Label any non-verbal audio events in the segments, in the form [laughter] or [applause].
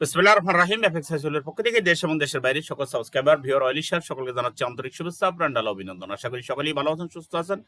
বিসমিল্লাহির রহমানির রহিম, এফএক্স হাইসুলের পক্ষ থেকে দেশ এবং দেশের বাইরে সকল সাবস্ক্রাইবার, ভিউয়ার অয়েলি স্যার সকলকে জানাচ্ছি আন্তরিক শুভেচ্ছা প্রাণডাল অভিনন্দন। আশা করি সকলেই ভালো আছেন, সুস্থ আছেন।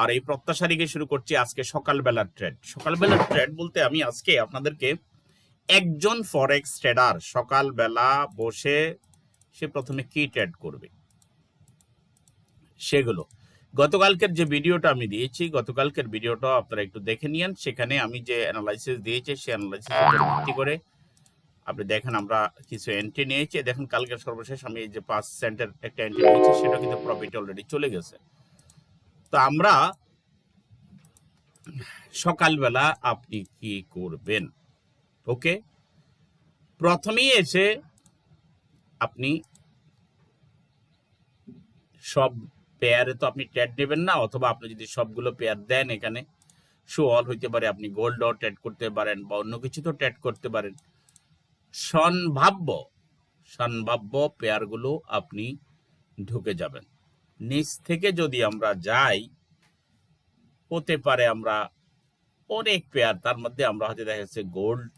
আর এই প্রত্যাশা রেখে শুরু করছি আজকে সকালবেলার ট্রেড সকালবেলার ট্রেড বলতে আমি আজকে আপনাদেরকে একজন ফরেক্স ট্রেডার সকালবেলা বসে সে প্রথমে কি ট্রেড করবে? সেগুলো। গতকালকের যে ভিডিওটা আমি দিয়েছি, গতকালকের ভিডিওটা আপনারা একটু দেখে নিয়েন। সেখানে আমি যে অ্যানালাইসিস দিয়েছি, সেই অ্যানালাইসিস ভিত্তি করে আপনি দেখেন আমরা কিছু এন্ট্রি নিয়েছি। দেখেন, কালকের সর্বশেষ আমি এই যে পাঁচ সেন্টের একটা এন্ট্রি নিয়েছি, সেটা কিন্তু প্রফিট অলরেডি চলে গেছে। তো আমরা সকালবেলা আপনি কি করবেন? ওকে প্রথমেই এসে আপনি সব পেয়ারে তো আপনি ট্যাড নেবেন না, অথবা আপনি যদি সবগুলো পেয়ার দেন এখানে শো অল হইতে পারে, আপনি গোল্ডও ট্যাড করতে পারেন বা অন্য কিছু তো ট্যাড করতে পারেন। সম্ভাব্য সম্ভাব্য পেয়ারগুলো আপনি ঢুকে যাবেন। নিচ থেকে যদি আমরা যাই, হতে পারে আমরা অনেক পেয়ার, তার মধ্যে আমরা হয়তো দেখা যাচ্ছে গোল্ড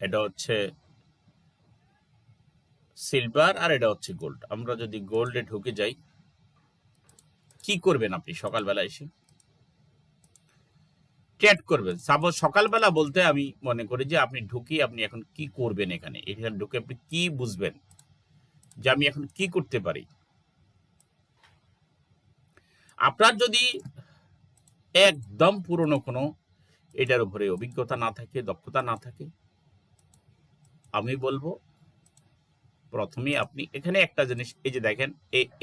এটা হচ্ছে সিলভার আর এটা হচ্ছে গোল্ড আমরা যদি গোল্ডে ঢুকে যাই, কি করবেন আপনি সকালবেলা এসে? ট্রেড করবেন। সাপোজ সকালবেলা বলতে আমি মনে করি যে আপনি ঢুকি আপনি এখন কি করবেন এখানে? এখানে ঢুকে আপনি কি বুঝবেন? যে আমি এখন কি করতে পারি? আপনার যদি একদম পুরনো কোনো এটার উপরে অভিজ্ঞতা না থাকে, দক্ষতা না থাকে, আমি বলব প্রথমে আপনি এখানে একটা জিনিস, এই যে দেখেন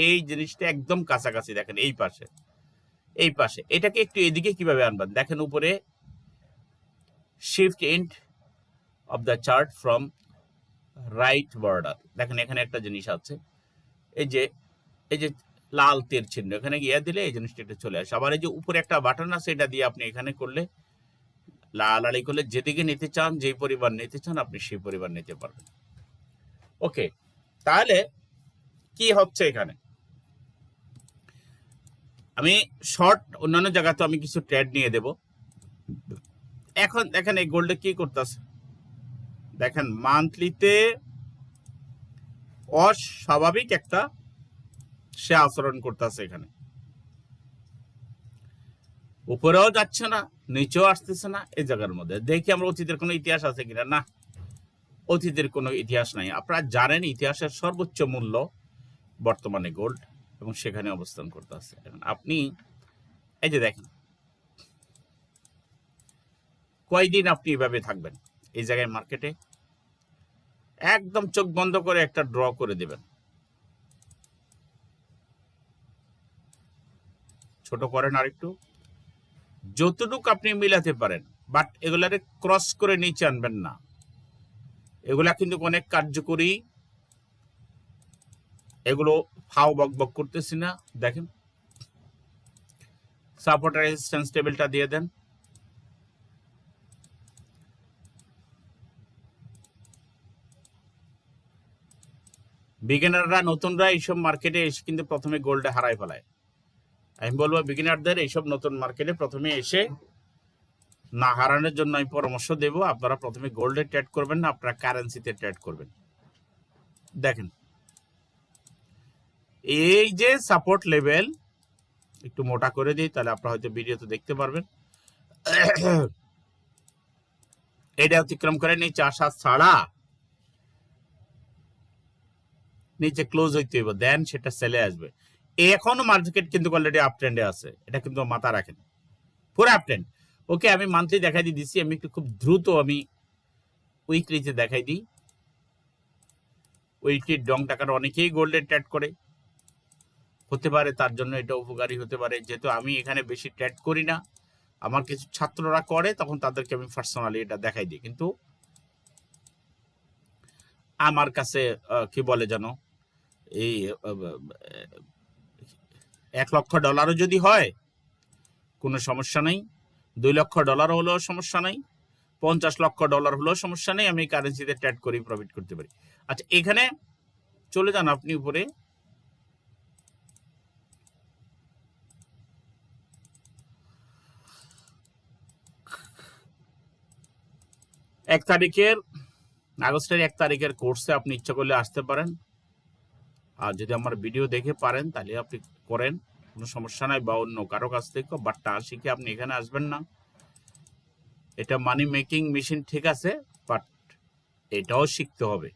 এই জিনিসটা একদম কাছাকাছি দেখেন, এই পাশে এই পাশে। এটাকে একটু এদিকে কীভাবে আনবেন? দেখেন উপরে shift end of the chart from right border দেখেন এখানে একটা জিনিস আছে, এই যে এই যে লাল তীর চিহ্ন, এখানে গিয়ে দিলে এই জিনিসটা একটু চলে আসে। আবার এই যে উপরে একটা বাটন আছে, এটা দিয়ে আপনি এখানে করলে লাল আলি করলে যেদিকে নিতে চান, যেই পরিবার নিতে চান, আপনি সেই পরিবার নিতে পারবেন। ওকে তাহলে কি হচ্ছে এখানে? আমি শর্ট অন্যান্য জায়গাতে আমি কিছু ট্রেড নিয়ে দেব। এখন দেখেন এই গোল্ডে কি করতেছে? দেখেন মান্থলিতে অস্বাভাবিক একটা সে আচরণ করতেছে এখানে। উপরেও যাচ্ছে না, নিচেও আসতেছে না, এই জায়গার মধ্যে। দেখি আমরা অতীতের কোনো ইতিহাস আছে কিনা? না। অতীতের কোনো ইতিহাস নাই। আপনারা জানেন ইতিহাসের সর্বোচ্চ মূল্য বর্তমানে গোল্ড এবং সেখানে অবস্থান করতে আছে। আপনি, এই যে দেখেন, কয়দিন আপনি এভাবে থাকবেন? এই জায়গায় মার্কেটে একদম চোখ বন্ধ করে একটা ড্র করে দেবেন। ছোট করেন আর একটু যতটুকু আপনি মিলাতে পারেন বাট এগুলারে ক্রস করে নিচে আনবেন না। এগুলা কিন্তু অনেক কার্যকরী। এগুলো ফাও বক বক করতেছি না, দেখেন। সাপোর্ট রেজিস্ট্যান্স টেবিলটা দিয়ে দেন। বিগিনাররা নতুনরা এইসব মার্কেটে এসে কিন্তু প্রথমে গোল্ডে হারাই ফেলায়। আমি বলব বিগিনারদের এইসব নতুন মার্কেটে প্রথমে এসে না হারানোর জন্য আমি পরামর্শ দেব। আপনারা প্রথমে গোল্ডে ট্রেড করবেন না আপনারা কারেন্সিতে ট্রেড করবেন। দেখেন, এই যে সাপোর্ট লেভেল একটু মোটা করে দিই, তাহলে আপনারা হয়তো ভিডিওতে দেখতে পারবেন। এটা অতিক্রম করে নিচে আসা ছাড়া নিচে ক্লোজ হইতে হইব দেন সেটা সেলে আসবে। এখনও মার্কেট কিন্তু অলরেডি আপ ট্রেন্ডে আছে, এটা কিন্তু মাথা রাখেন। পুরো আপ ট্রেন্ড ওকে আমি মান্থলি দেখাই দিয়ে দিচ্ছি, আমি একটু খুব দ্রুত আমি উইকলিতে দেখাই দিই। উইকলির ডং টাকার অনেকেই গোল্ডে ট্রেড করে। হতে পারে তার জন্য এটা উপকারী হতে পারে, যেহেতু আমি এখানে বেশি ট্রেড করি না। আমার কিছু ছাত্ররা করে, তখন তাদেরকে আমি পার্সোনালি এটা দেখাই দিই। কিন্তু আমার কাছে কি বলে যেন, এই এক লক্ষ ডলারও যদি হয়, কোনো সমস্যা নেই। দুই লক্ষ ডলার হলেও সমস্যা নাই, পঞ্চাশ লক্ষ ডলার হলেও সমস্যা নেই, আমি কারেন্সিতে ট্যাড করে প্রফিট করতে পারি। আচ্ছা এখানে চলে যান আপনি উপরে। এক তারিখের, আগস্টের এক তারিখের কোর্সে আপনি ইচ্ছা করলে আসতে পারেন। আর যদি আমার ভিডিও দেখে পারেন, তাহলে আপনি করেন। কোনো সমস্যা নাই বা অন্য কারও কাছ থেকে বাট তা শিখে আপনি এখানে আসবেন না। এটা মানি মেকিং মেশিন ঠিক আছে বাট এটাও শিখতে হবে।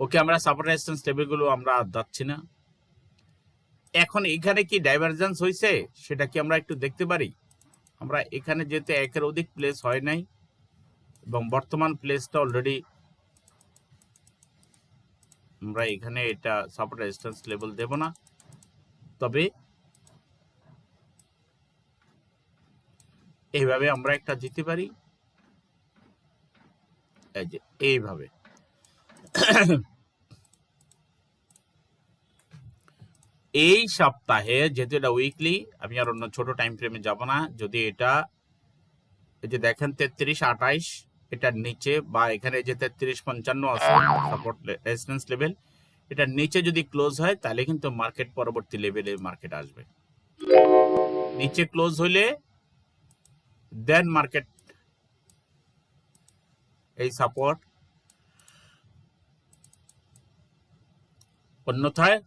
ওকে, আমরা সাপোর্ট রেজিস্ট্যান্স টেবিলগুলো আমরা যাচ্ছি না। এখন এখানে কি ডাইভারজেন্স হয়েছে সেটা কি আমরা একটু দেখতে পারি? আমরা এখানে যেতে একের অধিক প্লেস হয় নাই, এবং বর্তমান প্লেসটা অলরেডি আমরা এখানে এটা সাপোর্ট রেজিস্ট্যান্স লেভেল দেব না। তবে এইভাবে আমরা একটা দিতে পারি। এইভাবে। এই সপ্তাহে যেহেতু এটা উইকলি আমি আর অন্য ছোট টাইম ফ্রেমে যাব না। যদি এটা, এই যে দেখেন তেত্রিশ, আঠাইশ এটার নিচে বা এখানে যে তেত্রিশ পঞ্চান্ন আছে সাপোর্ট রেজিস্ট্যান্স লেভেল এটার নিচে যদি ক্লোজ হয়, তাহলে কিন্তু মার্কেট পরবর্তী লেভেলে মার্কেট আসবে। নিচে ক্লোজ হইলে দেন মার্কেট এই সাপোর্ট অন্যথায়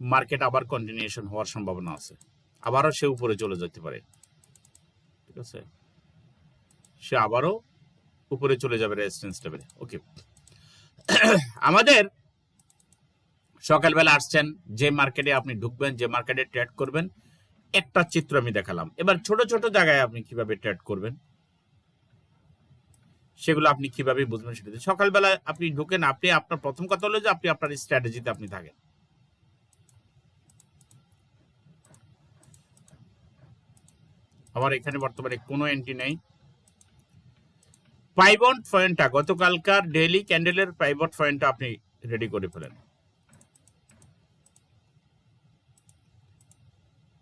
মার্কেট আবার কন্টিনিউশন হওয়ার সম্ভাবনা আছে। আবারও সে উপরে চলে যেতে পারে। ঠিক আছে? সে আবারও উপরে চলে যাবে রেজিস্ট্যান্স লেভেলে ওকে আমাদের সকালবেলা আসছেন, যে মার্কেটে আপনি ঢুকবেন, যে মার্কেটে ট্রেড করবেন, একটা চিত্র আমি দেখালাম। এবার ছোট ছোট জায়গায় আপনি কীভাবে ট্রেড করবেন, সেগুলো আপনি কীভাবে বুঝবেন সেটা সকালবেলা আপনি ঢুকেন, আপনি আপনার প্রথম কথা হলো যে আপনি আপনার স্ট্র্যাটেজিতে আপনি থাকেন। আমার এখানে বর্তমানে কোনো এন্ট্রি নেই। পাইবট পয়েন্টটা গতকালকার ডেইলি ক্যান্ডেলের পাইবট পয়েন্টটা আপনি রেডি করে ফেলেন।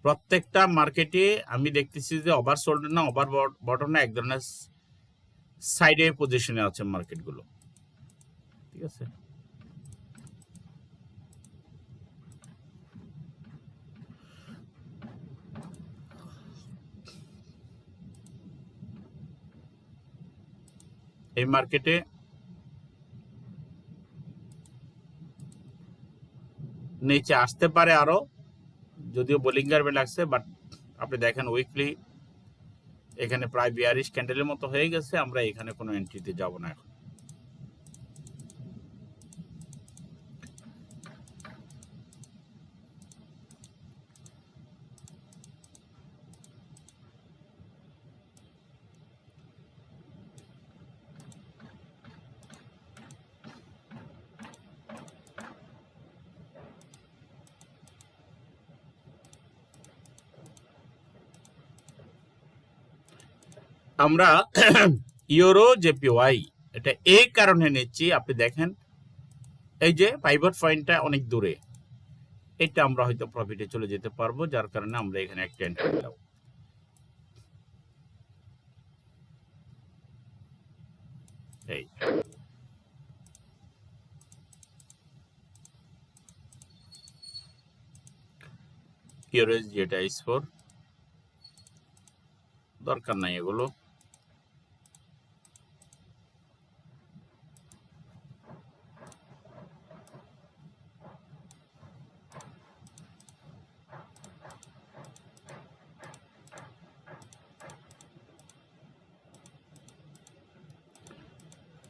প্রত্যেকটা মার্কেটে আমি দেখতেছি যে ওভার সোল্ড না, ওভার বটম না, এক ধরনের সাইডে পজিশনে আছে মার্কেটগুলো। ঠিক আছে? এই মার্কেটে নিচে আসতে পারে আরও, যদিও বোলিং বেল লাগছে বাট আপনি দেখেন উইকলি এখানে প্রায় বিয়ারিশ ক্যান্ডেলের মতো হয়ে গেছে, আমরা এখানে কোনো এন্ট্রিতে যাব না এখন। আমরা [clears throat] ইউরো জেপিওয়াই, এটা এই কারণে নিচ্ছি, আপনি দেখেন। এই যে পাইভট পয়েন্টটা অনেক দূরে, এটা আমরা হয়তো প্রফিটে চলে যেতে পারব, যার কারণে আমরা এখানে একটা এন্ট্রি দিলাম এই। ইউরোজ যেটা ইস ফোর দরকার নাই এগুলো।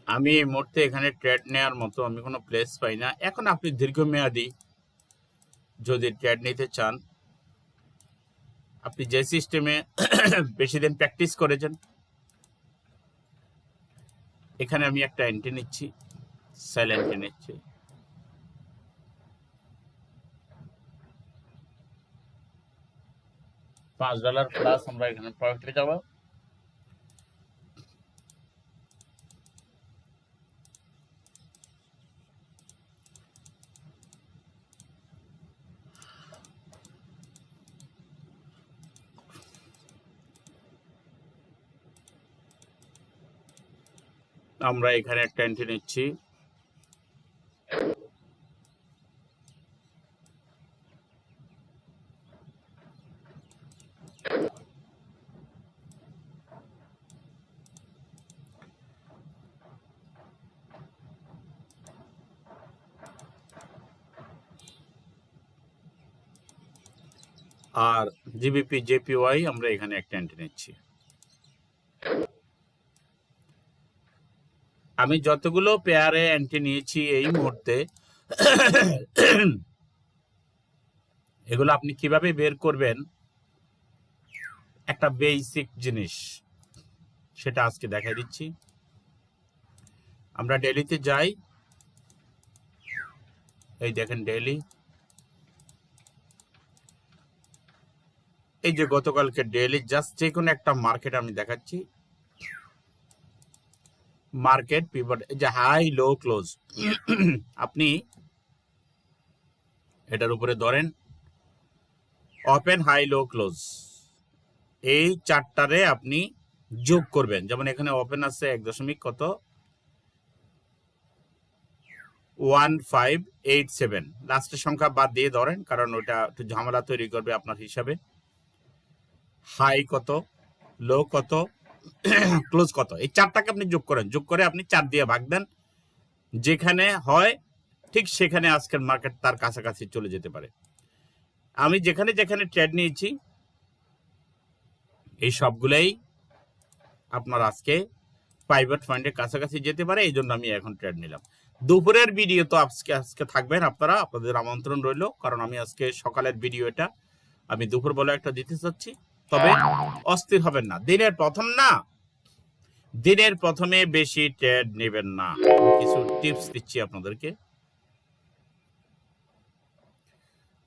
আমি এই মুহূর্তে এখানে ট্রেড নেওয়ার মতো আমি কোনো প্লেস পাই না। এখন আপনি দীর্ঘমেয়াদী যদি ট্রেড নিতে চান, আপনি যে সিস্টেমে [coughs] বেশি দিন প্র্যাকটিস করেছেন, এখানে আমি একটা এন্ট্রি নিচ্ছি সেল এন্ট্রি নিচ্ছি। পাঁচ ডলার প্লাস আমরা এখানে প্রফিটে যাব। আমরা এখানে একটা এন্ট্রি নিচ্ছি। আর জিবিপি জেপিওয়াই আমরা এখানে একটা এন্ট্রি নিচ্ছি। আমি যতগুলো পেয়ারে এন্ট্রি নিয়েছি এই মুহূর্তে, এগুলো আপনি কীভাবে বের করবেন? একটা বেসিক জিনিস, সেটা আজকে দেখাই দিচ্ছি। আমরা ডেলিতে যাই। এই দেখেন ডেলি এই যে গতকালকে ডেলি জাস্ট যে কোনো একটা মার্কেট আমি দেখাচ্ছি। মার্কেট পিভট যে হাই, লো, ক্লোজ। [clears throat] আপনি এটার উপরে ধরেন, ওপেন, হাই, লো, ক্লোজ। এই চারটারে আপনি যোগ করবেন। যেমন এখানে ওপেন আছে এক দশমিক কত? One, five, eight, seven. লাস্টের সংখ্যা বাদ দিয়ে ধরেন, কারণ ওটা একটু ঝামেলা তৈরি করবে আপনার হিসাবে। হাই কত? লো কত? [coughs] ক্লোজ কত? এই চারটাকে আপনি যোগ করেন। যোগ করে আপনি চার দিয়ে ভাগ দেন। যেখানে হয়, ঠিক সেখানে আজকের মার্কেট তার কাছাকাছি চলে যেতে পারে। আমি যেখানে যেখানে ট্রেড নিয়েছি, এই সবগুলোই আপনার আজকে প্রাইভেট ফান্ডের কাছাকাছি যেতে পারে, এই জন্য আমি এখন ট্রেড নিলাম। দুপুরের ভিডিও তো আজকে আজকে থাকবেন আপনারা, আপনাদের আমন্ত্রণ রইল, কারণ আমি আজকে সকালের ভিডিও এটা আমি দুপুর বেলা একটা দিতে চাচ্ছি। তবে অস্থির হবেন না। দিনের প্রথম না, দিনের প্রথমে বেশি ট্রেড নেবেন না। কিছু টিপস দিচ্ছি আপনাদেরকে।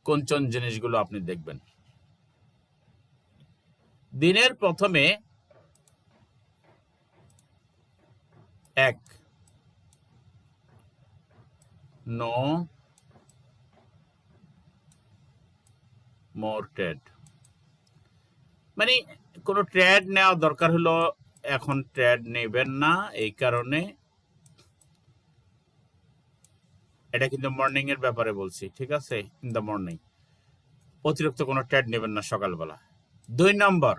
কোন জিনিসগুলো আপনি দেখবেন? দিনের প্রথমে এক, নো, মোর ট্রেড। মানে কোনো ট্রেড নেওয়া দরকার হলো, এখন ট্রেড নেবেন না, এই কারণে। এটা কিন্তু মর্নিং এর ব্যাপারে বলছি, ঠিক আছে? ইন দ্য মর্নিং অতিরিক্ত কোনো ট্রেড নেবেন না সকালবেলা। দুই নম্বর।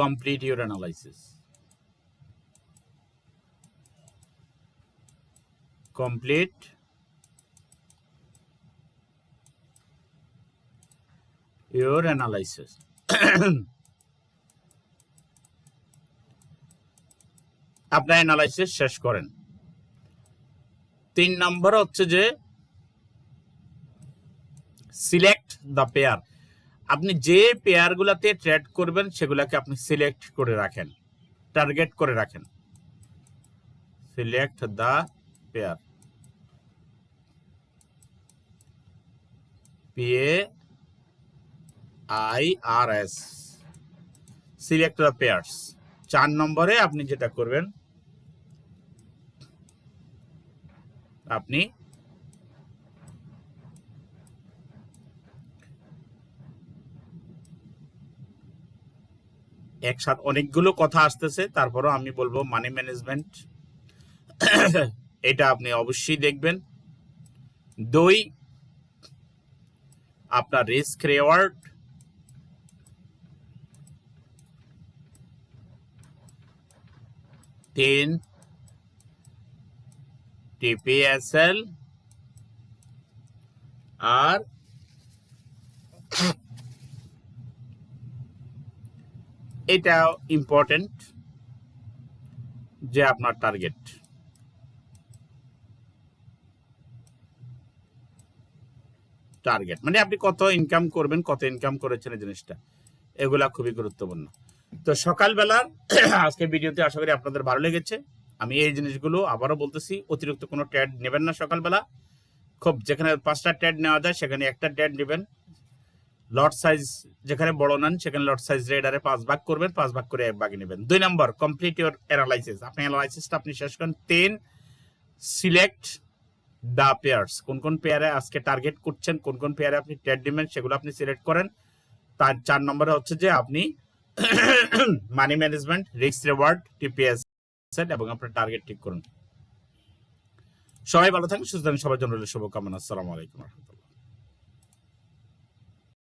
Complete your analysis. Complete your analysis. [coughs] আপনার অ্যানালাইসিস শেষ করেন। তিন নম্বর হচ্ছে যে সিলেক্ট দ্য পেয়ার আপনি যে পেয়ারগুলোতে ট্রেড করবেন, সেগুলোকে আপনি সিলেক্ট করে রাখেন। টার্গেট করে রাখেন। Select the pair P A I R S. Select the pairs চার নম্বরে আপনি যেটা করবেন, আপনি একসাথে অনেকগুলো কথা আসতেছে, তারপরও আমি বলব মানি ম্যানেজমেন্ট এটা আপনি অবশ্যই দেখবেন। দুই, আপনার রিস্ক রেওয়ার্ড তিন টিপিএসএল আর এটা ইম্পর্টেন্ট যে আপনার টার্গেট টার্গেট মানে আপনি কত ইনকাম করবেন, কত ইনকাম করেছেন এই জিনিসটা, এগুলা খুবই গুরুত্বপূর্ণ। তো সকালবেলার [clears throat] আজকে ভিডিওতে আশা করি আপনাদের ভালো লেগেছে। আমি এই জিনিসগুলো আবারও বলতেছি, অতিরিক্ত কোনো ট্যাড নেবেন না সকালবেলা। খুব যেখানে পাঁচটা ট্যাড নেওয়া যায়, সেখানে একটা ট্যাড নেবেন। লট সাইজ যেখানে বড় নেন, সেখানে লট সাইজ রেডারে পাঁচ ভাগ করবেন, পাঁচ ভাগ করে এক ভাগে নেবেন। দুই নম্বর কমপ্লিট ইউর অ্যানালাইসিস আপনি অ্যানালাইসিসটা আপনি শেষ করেন। তিন সিলেক্ট দ্য পেয়ার্স কোন কোন পেয়ারে আজকে টার্গেট করছেন, কোন কোন পেয়ারে আপনি ট্রেড নেবেন, সেগুলো আপনি সিলেক্ট করেন। তার চার নম্বরে হচ্ছে যে আপনি money management risk reward TPS set এবং আপনার টার্গেট ঠিক করুন। সবাই ভালো থাকুন সুস্থ থাকুন সবার জন্য শুভকামনা। আসসালামু আলাইকুম রহমতুল্লাহ।